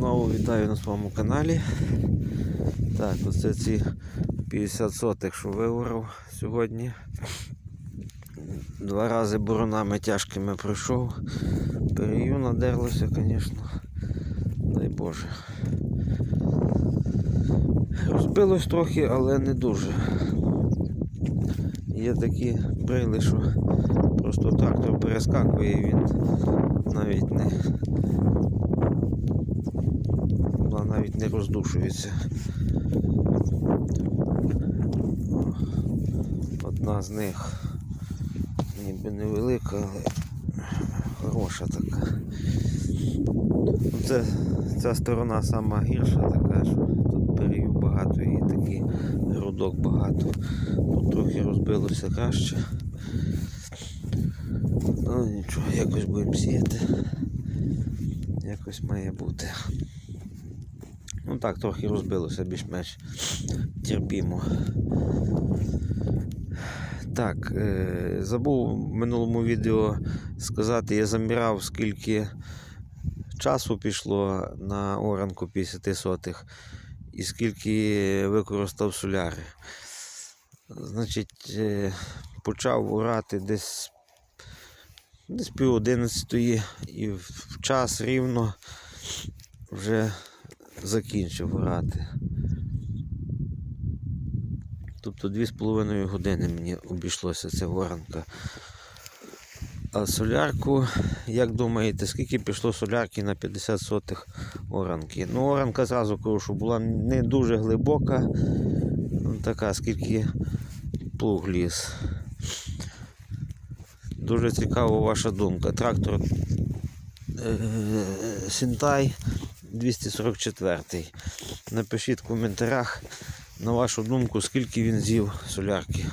Знову вітаю на своєму каналі. Так, оце ці 50 сотих, що виворав сьогодні. Два рази боронами тяжкими пройшов. Перею надерлося, звісно. Дай Боже. Розбилось трохи, але не дуже. Є такі брили, що просто трактор перескакує і він навіть не вона навіть не роздушується. Одна з них ніби невелика, але хороша така. Це, ця сторона сама гірша така, що тут переїв багато і такий грудок багато. Тут трохи розбилося краще. Ну нічого, якось будемо сіяти. Якось має бути. Ну так, трохи розбилося більш-менш терпімо. Так, е, забув в минулому відео сказати, я заміряв, скільки часу пішло на оранку 50 сотих і скільки використав соляри. Значить, е, почав орати десь, десь пів одинадцятої і в час рівно вже закінчив грати. Тобто 2,5 години мені обійшлося ця воронка. А солярку, як думаєте, скільки пішло солярки на 50 сотих оранки? Ну, оранка зразу кажу, що була не дуже глибока, ну, така, скільки плуг ліз. Дуже цікава ваша думка. Трактор е, Сінтай 244. Напишіть в коментарях, на вашу думку, скільки він з'їв солярки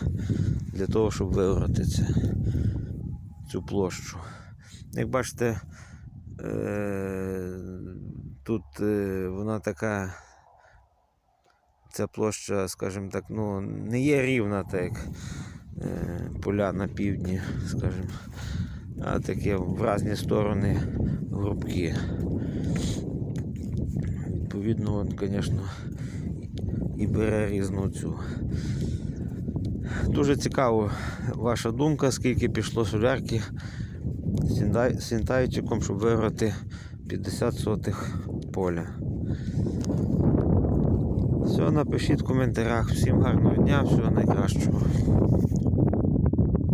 для того, щоб виорати це, цю площу. Як бачите, е, тут е, вона така, ця площа, скажімо так, ну, не є рівна, так як е, поля на півдні, скажімо, а таке в різні сторони грубки. Відповідно, він, звісно, і бере різну цю. Дуже цікаво ваша думка, скільки пішло солярки сінтайчиком, щоб виграти 50 сотих поля. Все, напишіть в коментарях. Всім гарного дня, всього найкращого.